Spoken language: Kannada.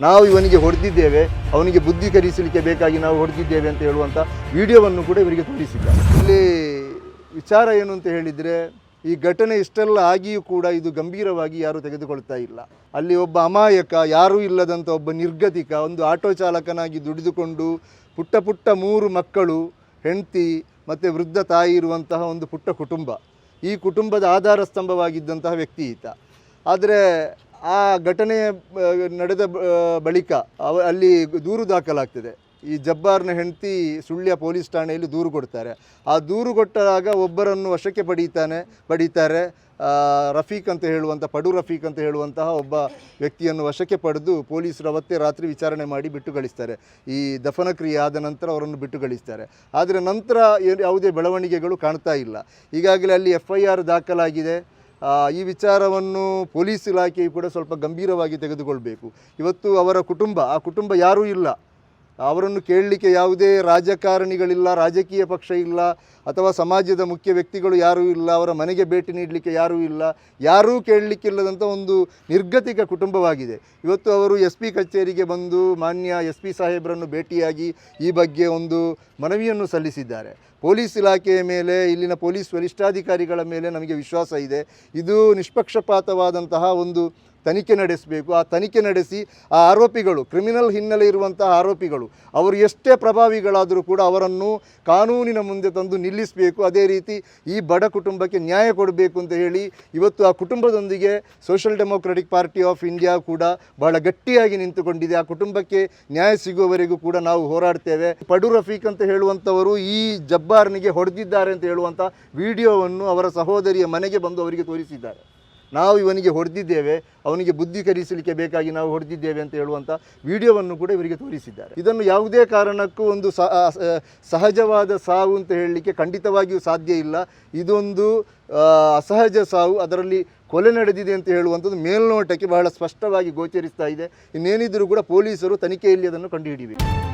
ನಾವು ಇವನಿಗೆ ಹೊಡೆದಿದ್ದೇವೆ, ಅವನಿಗೆ ಬುದ್ಧಿ ಕಲಿಸಲಿಕ್ಕೆ ಬೇಕಾಗಿ ನಾವು ಹೊಡೆದಿದ್ದೇವೆ ಅಂತ ಹೇಳುವಂಥ ವಿಡಿಯೋವನ್ನು ಕೂಡ ಇವರಿಗೆ ತೋರಿಸಿದ್ದ. ಇಲ್ಲಿ ವಿಚಾರ ಏನು ಅಂತ ಹೇಳಿದರೆ, ಈ ಘಟನೆ ಇಷ್ಟೆಲ್ಲ ಆಗಿಯೂ ಕೂಡ ಇದು ಗಂಭೀರವಾಗಿ ಯಾರು ತೆಗೆದುಕೊಳ್ತಾ ಇಲ್ಲ. ಅಲ್ಲಿ ಒಬ್ಬ ಅಮಾಯಕ, ಯಾರೂ ಇಲ್ಲದಂಥ ಒಬ್ಬ ನಿರ್ಗತಿಕ, ಒಂದು ಆಟೋ ಚಾಲಕನಾಗಿ ದುಡಿದುಕೊಂಡು ಪುಟ್ಟ ಪುಟ್ಟ ಮೂರು ಮಕ್ಕಳು, ಹೆಂಡತಿ ಮತ್ತು ವೃದ್ಧ ತಾಯಿ ಇರುವಂತಹ ಒಂದು ಪುಟ್ಟ ಕುಟುಂಬ. ಈ ಕುಟುಂಬದ ಆಧಾರ ಸ್ತಂಭವಾಗಿದ್ದಂತಹ ವ್ಯಕ್ತಿ ಈತ. ಆದರೆ ಆ ಘಟನೆ ನಡೆದ ಬಳಿಕ ಅವ, ಅಲ್ಲಿ ದೂರು ದಾಖಲಾಗ್ತದೆ. ಈ ಜಬ್ಬಾರ್ನ ಹೆಂಡತಿ ಸುಳ್ಯ ಪೊಲೀಸ್ ಠಾಣೆಯಲ್ಲಿ ದೂರು ಕೊಡ್ತಾರೆ. ಆ ದೂರು ಕೊಟ್ಟಾಗ ಒಬ್ಬರನ್ನು ವಶಕ್ಕೆ ಪಡೀತಾನೆ, ಪಡೀತಾರೆ. ರಫೀಕ್ ಅಂತ ಹೇಳುವಂಥ ಪಡು ರಫೀಕ್ ಅಂತ ಹೇಳುವಂತಹ ಒಬ್ಬ ವ್ಯಕ್ತಿಯನ್ನು ವಶಕ್ಕೆ ಪಡೆದು ಪೊಲೀಸರು ಅವತ್ತೇ ರಾತ್ರಿ ವಿಚಾರಣೆ ಮಾಡಿ ಬಿಟ್ಟು ಕಳಿಸ್ತಾರೆ ಈ ದಫನಕ್ರಿಯೆ ಆದ ನಂತರ ಅವರನ್ನು ಬಿಟ್ಟು ಕಳಿಸ್ತಾರೆ ಆದರೆ ನಂತರ ಯಾವುದೇ ಬೆಳವಣಿಗೆಗಳು ಕಾಣ್ತಾ ಇಲ್ಲ. ಈಗಾಗಲೇ ಅಲ್ಲಿ ಎಫ್ ಐ ಆರ್ ದಾಖಲಾಗಿದೆ. ಈ ವಿಚಾರವನ್ನು ಪೊಲೀಸ್ ಇಲಾಖೆಯು ಕೂಡ ಸ್ವಲ್ಪ ಗಂಭೀರವಾಗಿ ತೆಗೆದುಕೊಳ್ಬೇಕು. ಇವತ್ತು ಅವರ ಕುಟುಂಬ, ಆ ಕುಟುಂಬ ಯಾರೂ ಇಲ್ಲ. ಅವರನ್ನು ಕೇಳಲಿಕ್ಕೆ ಯಾವುದೇ ರಾಜಕಾರಣಿಗಳಿಲ್ಲ, ರಾಜಕೀಯ ಪಕ್ಷ ಇಲ್ಲ, ಅಥವಾ ಸಮಾಜದ ಮುಖ್ಯ ವ್ಯಕ್ತಿಗಳು ಯಾರೂ ಇಲ್ಲ, ಅವರ ಮನೆಗೆ ಭೇಟಿ ನೀಡಲಿಕ್ಕೆ ಯಾರೂ ಇಲ್ಲ, ಯಾರೂ ಕೇಳಲಿಕ್ಕಿಲ್ಲದಂಥ ಒಂದು ನಿರ್ಗತಿಕ ಕುಟುಂಬವಾಗಿದೆ. ಇವತ್ತು ಅವರು ಎಸ್ ಪಿ ಕಚೇರಿಗೆ ಬಂದು ಮಾನ್ಯ ಎಸ್ ಪಿ ಸಾಹೇಬರನ್ನು ಭೇಟಿಯಾಗಿ ಈ ಬಗ್ಗೆ ಒಂದು ಮನವಿಯನ್ನು ಸಲ್ಲಿಸಿದ್ದಾರೆ. ಪೊಲೀಸ್ ಇಲಾಖೆಯ ಮೇಲೆ, ಇಲ್ಲಿನ ಪೊಲೀಸ್ ವರಿಷ್ಠಾಧಿಕಾರಿಗಳ ಮೇಲೆ ನಮಗೆ ವಿಶ್ವಾಸ ಇದೆ. ಇದು ನಿಷ್ಪಕ್ಷಪಾತವಾದಂತಹ ಒಂದು ತನಿಖೆ ನಡೆಸಬೇಕು. ಆ ತನಿಖೆ ನಡೆಸಿ ಆ ಆರೋಪಿಗಳು, ಕ್ರಿಮಿನಲ್ ಹಿನ್ನೆಲೆ ಇರುವಂತಹ ಆರೋಪಿಗಳು, ಅವರು ಎಷ್ಟೇ ಪ್ರಭಾವಿಗಳಾದರೂ ಕೂಡ ಅವರನ್ನು ಕಾನೂನಿನ ಮುಂದೆ ತಂದು ನಿಲ್ಲಿಸಬೇಕು. ಅದೇ ರೀತಿ ಈ ಬಡ ಕುಟುಂಬಕ್ಕೆ ನ್ಯಾಯ ಕೊಡಬೇಕು ಅಂತ ಹೇಳಿ ಇವತ್ತು ಆ ಕುಟುಂಬದೊಂದಿಗೆ social democratic party of India ಕೂಡ ಬಹಳ ಗಟ್ಟಿಯಾಗಿ ನಿಂತುಕೊಂಡಿದೆ. ಆ ಕುಟುಂಬಕ್ಕೆ ನ್ಯಾಯ ಸಿಗುವವರೆಗೂ ಕೂಡ ನಾವು ಹೋರಾಡ್ತೇವೆ. ಪಡು ರಫೀಕ್ ಅಂತ ಹೇಳುವಂಥವರು ಈ ಜಬ್ಬಾರ್ನಿಗೆ ಹೊಡೆದಿದ್ದಾರೆ ಅಂತ ಹೇಳುವಂಥ ವಿಡಿಯೋವನ್ನು ಅವರ ಸಹೋದರಿಯ ಮನೆಗೆ ಬಂದು ಅವರಿಗೆ ತೋರಿಸಿದ್ದಾರೆ. ನಾವು ಇವನಿಗೆ ಹೊಡೆದಿದ್ದೇವೆ, ಅವನಿಗೆ ಬುದ್ಧಿ ಕಲಿಸಲಿಕ್ಕೆ ಬೇಕಾಗಿ ನಾವು ಹೊಡೆದಿದ್ದೇವೆ ಅಂತ ಹೇಳುವಂಥ ವಿಡಿಯೋವನ್ನು ಕೂಡ ಇವರಿಗೆ ತೋರಿಸಿದ್ದಾರೆ. ಇದನ್ನು ಯಾವುದೇ ಕಾರಣಕ್ಕೂ ಒಂದು ಸಹಜವಾದ ಸಾವು ಅಂತ ಹೇಳಲಿಕ್ಕೆ ಖಂಡಿತವಾಗಿಯೂ ಸಾಧ್ಯ ಇಲ್ಲ. ಇದೊಂದು ಅಸಹಜ ಸಾವು, ಅದರಲ್ಲಿ ಕೊಲೆ ನಡೆದಿದೆ ಅಂತ ಹೇಳುವಂಥದ್ದು ಮೇಲ್ನೋಟಕ್ಕೆ ಬಹಳ ಸ್ಪಷ್ಟವಾಗಿ ಗೋಚರಿಸ್ತಾ ಇದೆ. ಇನ್ನೇನಿದ್ರೂ ಕೂಡ ಪೊಲೀಸರು ತನಿಖೆಯಲ್ಲಿ ಅದನ್ನು ಕಂಡುಹಿಡಿಯಬೇಕು